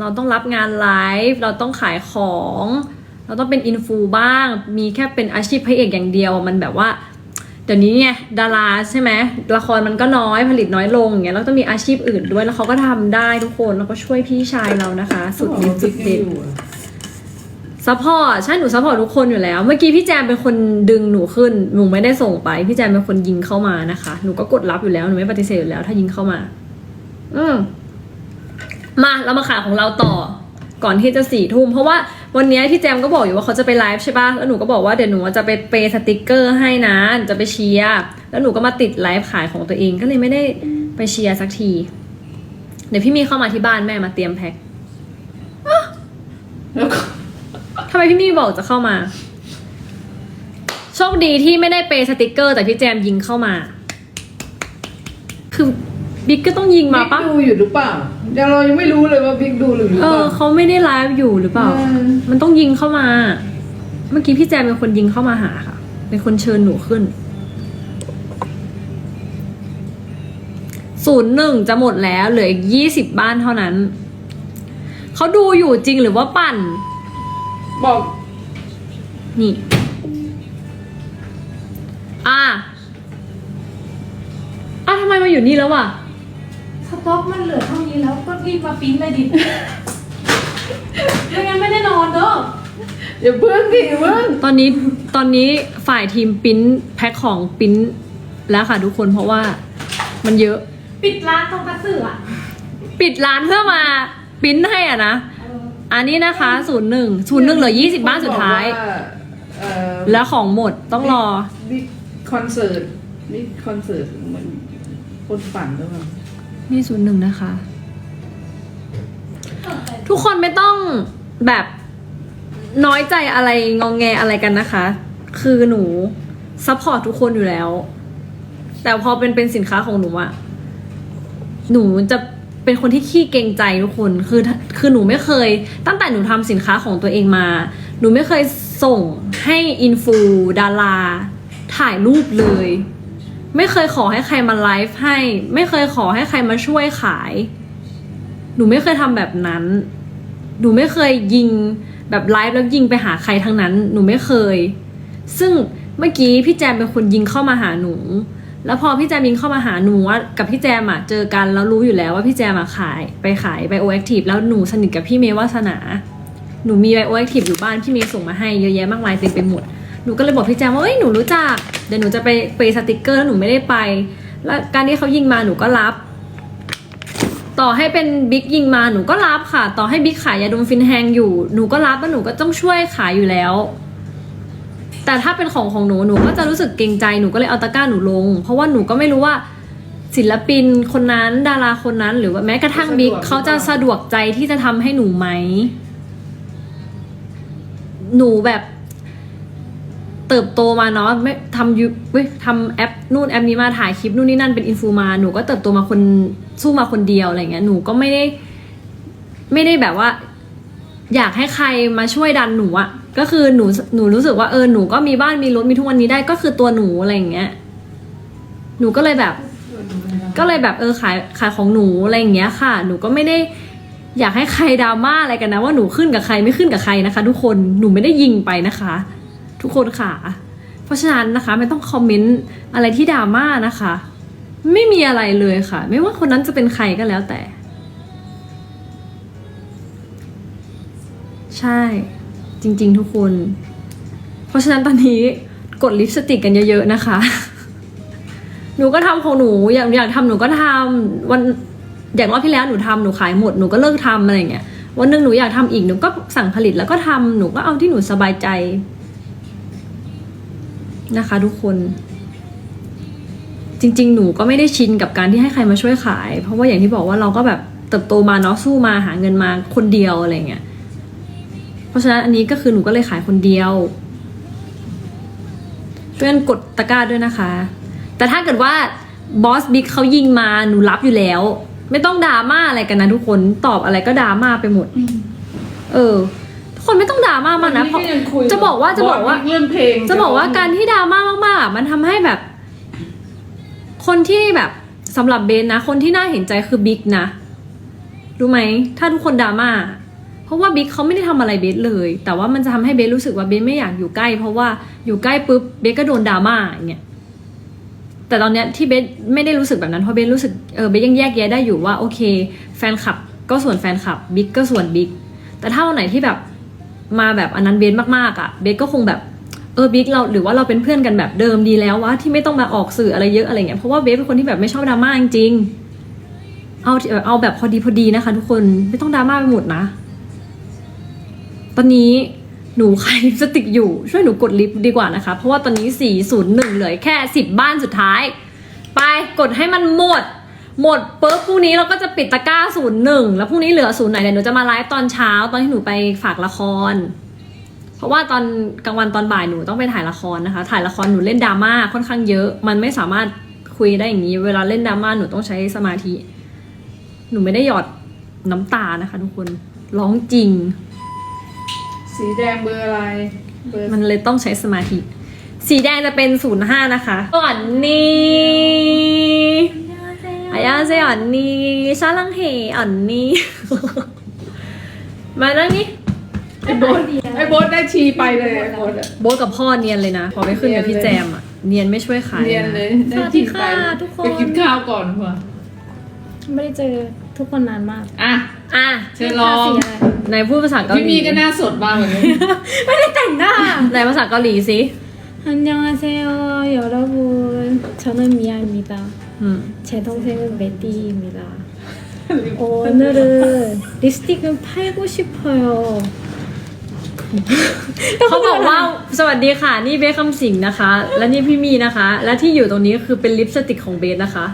เราต้องรับงานไลฟ์เราต้องขายของ เราต้องเป็นอินฟูบ้าง มีแค่เป็นอาชีพพระเอกอย่างเดียวมันแบบว่าเดี๋ยวนี้ไงดาราใช่ไหมละครมันก็น้อยผลิตน้อยลงอย่างเงี้ยแล้วต้องมีอาชีพอื่นด้วยแล้วเขาก็ทำได้ทุกคนแล้วก็ช่วยพี่ชายเรานะคะ สุดฤทธิ์สุดเด็ดซัพพอร์ตใช่หนูซัพพอร์ตทุกคนอยู่แล้ว เมื่อกี้พี่แจมเป็นคนดึงหนูขึ้นหนูไม่ได้ส่งไป พี่แจมเป็นคนยิงเข้ามานะคะ หนูก็กดรับอยู่แล้วหนูไม่ปฏิเสธอยู่แล้ว ถ้ายิงเข้ามา อืม มาเรามาขายของเราต่อก่อนที่จะสี่ทุ่มเพราะว่าวันนี้พี่แจมก็บอกอยู่ว่าเขาจะไปไลฟ์ใช่ปะแล้วหนูก็บอกว่าเดี๋ยวหนูจะไปเปย์สติกเกอร์ให้นะจะไปเชียร์แล้วหนูก็มาติดไลฟ์ขายของตัวเองก็เลยไม่ได้ไปเชียร์สักที เดี๋ยวพี่มีเข้ามาที่บ้านแม่มาเตรียมแพ็คแล้วก็ทำไมพี่มี่บอกจะเข้ามา โชคดีที่ไม่ได้เปย์สติกเกอร์ แต่พี่แจมยิงเข้ามา คือ บิ๊กก็ต้องยิงมาปะบิ๊กดูอยู่หรือเปล่ายังเรายังไม่รู้เลยว่าบิ๊กดูหรือหรือเอเปอล่าเขาไม่ได้ไลฟ์อยู่หรือเปล่าเออมันต้องยิงเข้ามา เมื่อกี้พี่แจมเป็นคนยิงเข้ามาหาค่ะ เป็นคนเชิญหนูขึ้น ศูนย์หนึ่งจะหมดแล้วเหลืออีกยี่สิบบ้านเท่านั้น เขาดูอยู่จริงหรือว่าปั่น บอก นี่ อะอะทำไมมาอยู่นี่แล้วอะส ต็อกมันเหลือเท่านี้แล้วก็รีบมาปิ้นเลยดิไม่งั้นไม่ได้นอนเด้ออย่าเพิ่งดิเพิ่งตอนนี้ตอนนี้ฝ่ายทีมปิ้นแพ็คของปิ้นแล้วค่ะทุกคนเพราะว่ามันเยอะ ปิดร้านตรงกระสืออะปิดร้านเพื่อมาปิ้นให้อะนะ อันนี้นะคะศูนย์หนึ่งศูนย์หนึ่งเหลือยี่สิบบ้านสุดท้าย เอ่อแล้วของหมดต้องรอ บิ๊กคอนเสิร์ตบิ๊กคอนเสิร์ตเหมือนคนฝันหรือเปล่า นี่ศูนย์หนึ่งนะคะ ทุกคนไม่ต้องแบบน้อยใจอะไรงองแงอะไรกันนะคะ คือหนูซัพพอร์ตทุกคนอยู่แล้ว แต่พอเป็นเป็นสินค้าของหนูอะหนูจะเป็นคนที่ขี้เกรงใจทุกคน คือคือหนูไม่เคย ตั้งแต่หนูทำสินค้าของตัวเองมา หนูไม่เคยส่งให้อินฟูดาราถ่ายรูปเลย ไม่เคยขอให้ใครมาไลฟ์ให้ ไม่เคยขอให้ใครมาช่วยขาย หนูไม่เคยทำแบบนั้น หนูไม่เคยยิงแบบไลฟ์แล้วยิงไปหาใครทั้งนั้น หนูไม่เคย ซึ่งเมื่อกี้พี่แจมเป็นคนยิงเข้ามาหาหนู แล้วพอพี่แจมยิงเข้ามาหาหนูว่ากับพี่แจมอะเจอกันแล้วรู้อยู่แล้วว่าพี่แจมอะขายไปขายไบโอแอคทีฟแล้วหนูสนิทกับพี่เมย์วาสนา หนูมีไบโอแอคทีฟอยู่บ้านพี่เมย์ส่งมาให้เยอะแยะมากมายเต็มไปหมด หนูก็เลยบอกพี่แจมว่าเอ้ยหนูรู้จัก เดี๋ยวหนูจะไปไปสติกเกอร์แล้วหนูไม่ได้ไป แล้วการที่เขายิงมาหนูก็รับ ต่อให้เป็นบิ๊กยิงมาหนูก็รับค่ะ ต่อให้บิ๊กขายยาดมฟินแฮงอยู่หนูก็รับแล้วหนูก็ต้องช่วยขายอยู่แล้ว แต่ถ้าเป็นของของหนูหนูก็จะรู้สึกเกรงใจหนูก็เลยเอาตะกร้าหนูลง เพราะว่าหนูก็ไม่รู้ว่าศิลปินคนนั้นดาราคนนั้นหรือว่าแม้กระทั่งบิ๊กเขาจะสะดวกใจที่จะทำให้หนูไหม หนูแบบ เติบโตมาเนาะไม่ทำยูเว้ยทำแอปนู่นแอปนี้มาถ่ายคลิปนู่นนี่นั่นเป็นอินฟูมาหนูก็เติบโตมาคนสู้มาคนเดียวอะไรเงี้ยหนูก็ไม่ได้ ไม่ได้แบบว่า อยากให้ใครมาช่วยดันหนูอะก็คือหนูหนูรู้สึกว่าเออหนูก็มีบ้านมีรถมีทุกวันนี้ได้ก็คือตัวหนูอะไรอย่างเงี้ยหนูก็เลยแบบ ก็เลยแบบเออขายขายของหนูอะไรอย่างเงี้ยค่ะ หนูก็ไม่ได้อยากให้ใครดราม่าอะไรกันนะว่าหนูขึ้นกับใครไม่ขึ้นกับใครนะคะ ทุกคนหนูไม่ได้ยิงไปนะคะ ทุกคนค่ะ เพราะฉะนั้นนะคะไม่ต้องคอมเมนต์อะไรที่ดราม่านะคะ ไม่มีอะไรเลยค่ะ ไม่ว่าคนนั้นจะเป็นใครก็แล้วแต่ ใช่ จริง ๆ ทุกคน เพราะฉะนั้นตอนนี้กดลิปสติกกันเยอะๆนะคะหนูก็ทำของหนูอยากอยากทำหนูก็ทำวันอย่างรอบที่แล้วหนูทำหนูขายหมดหนูก็เลิกทำอะไรเงี้ยวันหนึ่งหนูอยากทำอีกหนูก็สั่งผลิตแล้วก็ทำหนูก็เอาที่หนูสบายใจ นะคะ ทุกคน จริง ๆ หนูก็ไม่ได้ชินกับการที่ให้ใครมาช่วยขาย เพราะว่าอย่างที่บอกว่าเราก็แบบเติบโตมาเนาะสู้มาหาเงินมาคนเดียวอะไรเงี้ยเพราะฉะนั้นอันนี้ก็คือหนูก็เลยขายคนเดียวช่วยกันกดตะกร้าด้วยนะคะ แต่ถ้าเกิดว่าบอสบิ๊กเขายิงมาหนูรับอยู่แล้ว ไม่ต้องดราม่าอะไรกันนะทุกคนตอบอะไรก็ดราม่าไปหมด เออทุก คนไม่ต้องดราม่ามากนะเพราะวัยังคุยจะบอกว่าจะบอกว่าบิ๊เรื่องเพลง จะบอกว่าการที่ดราม่ามากๆอะมันทำให้แบบ คนที่แบบสำหรับเบนนะ คนที่น่าเห็นใจคือบิ๊กนะรู้ไหมถ้าทุกคนดราม่าเพราะว่าบิ๊กเขาไม่ได้ทำอะไรเบสเลย แต่ว่ามันจะทำให้เบสรู้สึกว่าเบสไม่อยากอยู่ใกล้ เพราะว่าอยู่ใกล้ปุ๊บเบสก็โดนดราม่าอย่างเงี้ยแต่ตอนเนี้ยที่เบสไม่ได้รู้สึกแบบนั้นเพราะเบสรู้สึกเออเบสยังแยกแยะได้อยู่ว่าโอเค แฟนคลับก็ส่วนแฟนคลับบิ๊กก็ส่วนบิ๊กแต่ถ้าวันไหนที่แบบ มาแบบอันนั้นเบสมากๆอะ่ะเบสก็คงแบบเออบิ๊กเราหรือว่าเราเป็นเพื่อนกันแบบเดิมดีแล้ววะที่ไม่ต้องมาออกสื่ออะไรเยอะอะไรเงี้ยเพราะว่าเบสเป็นคนที่แบบไม่ชอบดราม่าจริงๆเอาเอาแบบพอดีพอดีนะคะ ทุกคนไม่ต้องดราม่าไปหมดนะ ตอนนี้หนูขายลิปสติกอยู่ช่วยหนูกดลิฟต์ดีกว่านะคะ เพราะว่าตอนนี้ 401 เหลือแค่ 10 บ้านสุดท้าย ไปกดให้มันหมด หมดปุ๊บพรุ่งนี้เราก็จะปิดตะกร้า01แล้วพรุ่งนี้เหลือศูนย์ไหนเดี๋ยวหนูจะมาไลฟ์ตอนเช้าตอนที่หนูไปฝากละคร เพราะว่าตอนกลางวันตอนบ่ายหนูต้องไปถ่ายละครนะคะ ถ่ายละครหนูเล่นดราม่าค่อนข้างเยอะ มันไม่สามารถคุยได้อย่างนี้ เวลาเล่นดราม่าหนูต้องใช้สมาธิ หนูไม่ได้หยอดน้ำตานะคะ ทุกคนร้องจริง สีแดงเบอร์อะไรเบอร์มันเลยต้องใช้สมาธิ สีแดงจะเป็น05นะคะอ่อนนี่อายา เซอันนี่ซาลังเฮอันนี่มาแล้วนี่ไอโบ๊ทไอโบ๊ทได้ชีไปเลยโบ๊ทกับพ่อเนียนเลยนะ พอไปขึ้นกับพี่แจมอะเนียนไม่ช่วยขายเนียนเลยสวัสดีค่ะทุกคน ไปกินข้าวก่อนเพื่อไม่ได้เจอทุกคนนานมากอะ อะเชิญลองในพูดภาษาเกาหลีพี่มีก็น่าสดบ้างเหมือนกันไม่ได้แต่งหน้าในภาษาเกาหลีสิฮันยองอาเซโอโยอราบูชอนมิยามิตา 제 동생은 메띠입니다 오늘은 립스틱을 팔고 싶어요 เขาบอกว่าสวัสดีค่ะ นี่เบสคำสิงห์นะคะ และนี่พี่มีนะคะ และที่อยู่ตรงนี้คือเป็นลิปสติกของเบสนะคะ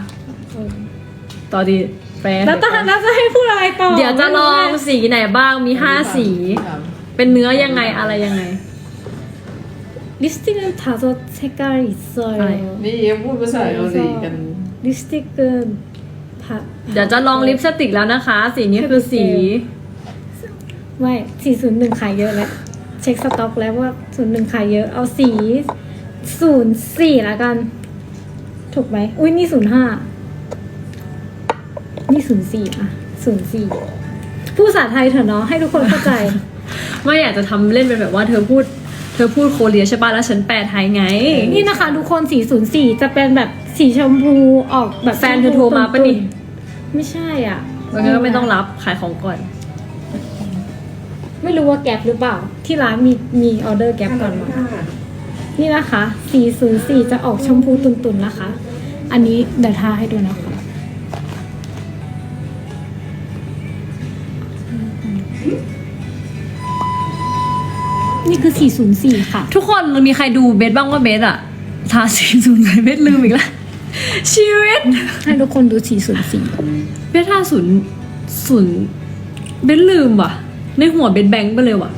ต่อดีแฟน แล้วต้องแล้วจะให้พูดอะไรต่อ เดี๋ยวจะลองสีไหนบ้างมีห้าสี เป็นเนื้อยังไงอะไรยังไง 립스틱은 다섯 색깔 있어요. นี่ยังพูดภาษาเกาหลีกัน ลิปสติกเกินผักเดี๋ยวจะลองลิปสติกแล้วนะคะ สีนี้คือสี ไม่สี่ศูนย์หนึ่งขายเยอะแล้ว เช็คสต็อกแล้วว่าศูนย์หนึ่งขายเยอะ เอาสีศูนย์สี่ละกัน ถูกไหม อุ้ยนี่ศูนย์ห้านี่ศูนย์สี่อะศูนย์สี่ผู้ภาษาไทยเถอะเนาะให้ทุกคนเข้าใจ ไม่อยากจะทำเล่นเป็นแบบว่าเธอพูด เธอพูดโคเรียใช่ป่ะแล้วฉันแปลไทยไง นี่นะคะทุกคนสี่ศูนย์สี่จะเป็นแบบ สีชมพูออกแบบแฟนเธอโทรมาปะนี่ ไม่ใช่อะงั้นก็ไม่ต้องรับขายของก่อน ไม่รู้ว่าแก๊ปหรือเปล่า ที่ร้านมีมีออเดอร์แก๊ปก่อนมานี่นะคะ 404 จะออกชมพูตุนๆนะคะ อันนี้เดี๋ยวทาให้ดูนะคะ นี่คือ 404 ค่ะ ทุกคนมีใครดูเบสบ้างว่าเบสอะทาสีศูนย์เลยเบสลืมอีกแล้ว ชีวิตให้ทุกคนดู 404 เบสทาศูนย์ศูนย์เบสลืมว่ะ ในหัวเบสแบงค์ไปเลยว่ะ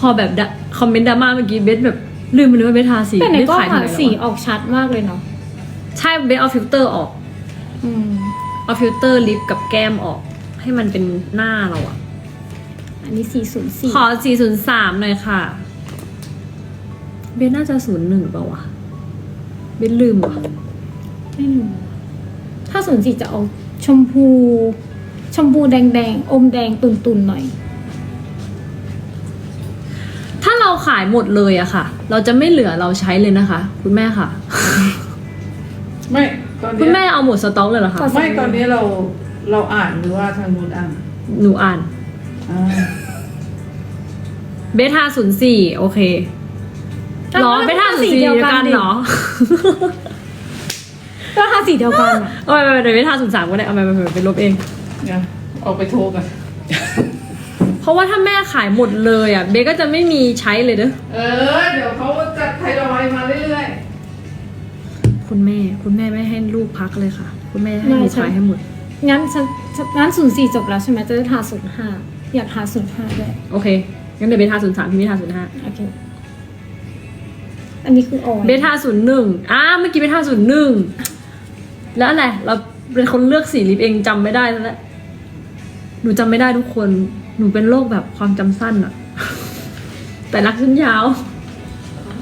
พอแบบดะคอมเมนต์ดราม่าเมื่อกี้เบสแบบลืมไปเลยว่าเบสทาสีแต่ในเบสกล้องขายทำอะไมแล้วสีวะออกชัดมากเลยเนาะใช่เบสเอาฟิลเตอร์ออก อืมเอาฟิลเตอร์ลิปกับแก้มออก ให้มันเป็นหน้าเราอะอันนี้ 404 ขอ 403 หน่อยค่ะ เบสน่าจะ 01เปล่าวะ เบสลืมว่ะ ไม่รู้ถ้า04จะออกชมพู ชมพูแดงๆอมแดงตุนๆหน่อย ถ้าเราขายหมดเลยอะค่ะ เราจะไม่เหลือเราใช้เลยนะคะ คุณแม่ค่ะ ไม่ตอนคุณเนี้ยแม่เอาหมดสต็อกเลยเหรอคะขอไม่ตอนนี้เราเราอ่านหรือว่าทางนู้นอ่านหนูอ่านอ่าเบทา04โอเคเหรออะเบทาก็สี04เดีเดียยววกักันนดิเหรอ ก็ทาสีเดียวกันเอาไปไปไปเบทา03ก็ได้เอาไปไปไปไปลบเอง เดี๋ยวออกไปโทรกันเพราะว่าถ้าแม่ขายหมดเลยอะเบก็จะไม่มีใช้เลยเด้อเออ เดี๋ยวเขาจะไทยอยมาเรื่อยคุณแม่ คุณแม่ไม่ให้ลูกพักเลยค่ะ คุณแม่ให้หนูขายให้หมด งั้นฉันฉันงั้น04จบแล้วใช่ไหมจะได้ทา05อยากทา05ด้วยโอเคงั้นเดี๋ยวเบทา03พี่เบทา05โอเค อันนี้คือออยเบทาศูนย์หนึ่งอ่าเมื่อกี้เบทาศูนย์หนึ่ง แล้วอะไรเราเป็นคนเลือกสีลิปเองจำไม่ได้แล้วแหละหนูจำไม่ได้ทุกคน หนูเป็นโรคแบบความจำสั้นอะแต่รักฉันยาว